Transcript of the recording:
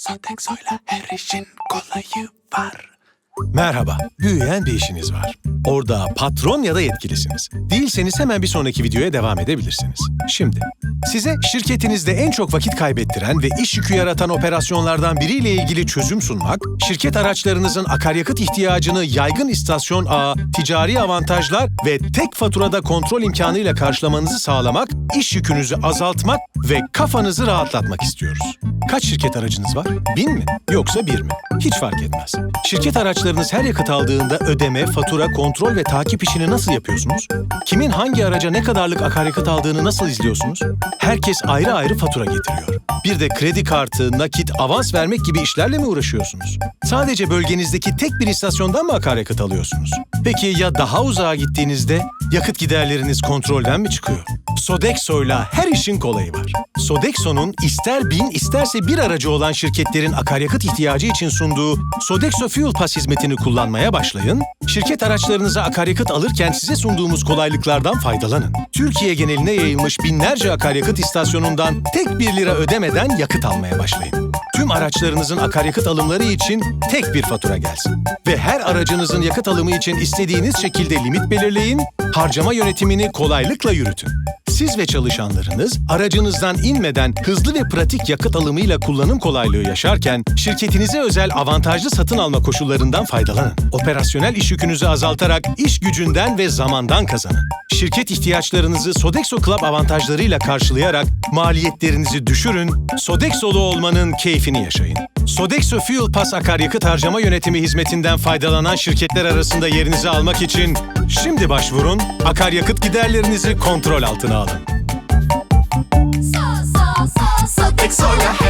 Sodexo'yla her işin kolayı var. Merhaba, büyüyen bir işiniz var. Orada patron ya da yetkilisiniz. Değilseniz hemen bir sonraki videoya devam edebilirsiniz. Şimdi, size şirketinizde en çok vakit kaybettiren ve iş yükü yaratan operasyonlardan biriyle ilgili çözüm sunmak, şirket araçlarınızın akaryakıt ihtiyacını yaygın istasyon ağı, ticari avantajlar ve tek faturada kontrol imkanıyla karşılamanızı sağlamak, iş yükünüzü azaltmak ve kafanızı rahatlatmak istiyoruz. Kaç şirket aracınız var? Bin mi? Yoksa bir mi? Hiç fark etmez. Şirket araçlarınız her yakıt aldığında ödeme, fatura, kontrol ve takip işini nasıl yapıyorsunuz? Kimin hangi araca ne kadarlık akaryakıt aldığını nasıl izliyorsunuz? Herkes ayrı ayrı fatura getiriyor. Bir de kredi kartı, nakit, avans vermek gibi işlerle mi uğraşıyorsunuz? Sadece bölgenizdeki tek bir istasyondan mı akaryakıt alıyorsunuz? Peki ya daha uzağa gittiğinizde yakıt giderleriniz kontrolden mi çıkıyor? Sodexo'yla her işin kolayı var. Sodexo'nun ister bin isterse bir aracı olan şirketlerin akaryakıt ihtiyacı için sunduğu Sodexo Fuel Pass hizmetini kullanmaya başlayın. Şirket araçlarınıza akaryakıt alırken size sunduğumuz kolaylıklardan faydalanın. Türkiye geneline yayılmış binlerce akaryakıt istasyonundan tek bir lira ödemeden yakıt almaya başlayın. Tüm araçlarınızın akaryakıt alımları için tek bir fatura gelsin. Ve her aracınızın yakıt alımı için istediğiniz şekilde limit belirleyin, harcama yönetimini kolaylıkla yürütün. Siz ve çalışanlarınız aracınızdan inmeden hızlı ve pratik yakıt alımıyla kullanım kolaylığı yaşarken şirketinize özel avantajlı satın alma koşullarından faydalanın. Operasyonel iş yükünüzü azaltarak iş gücünden ve zamandan kazanın. Şirket ihtiyaçlarınızı Sodexo Club avantajlarıyla karşılayarak maliyetlerinizi düşürün, Sodexo'lu olmanın keyfini yaşayın. Sodexo Fuel Pass akaryakıt harcama yönetimi hizmetinden faydalanan şirketler arasında yerinizi almak için şimdi başvurun, akaryakıt giderlerinizi kontrol altına alın. Sodexo'yla her işin kolayı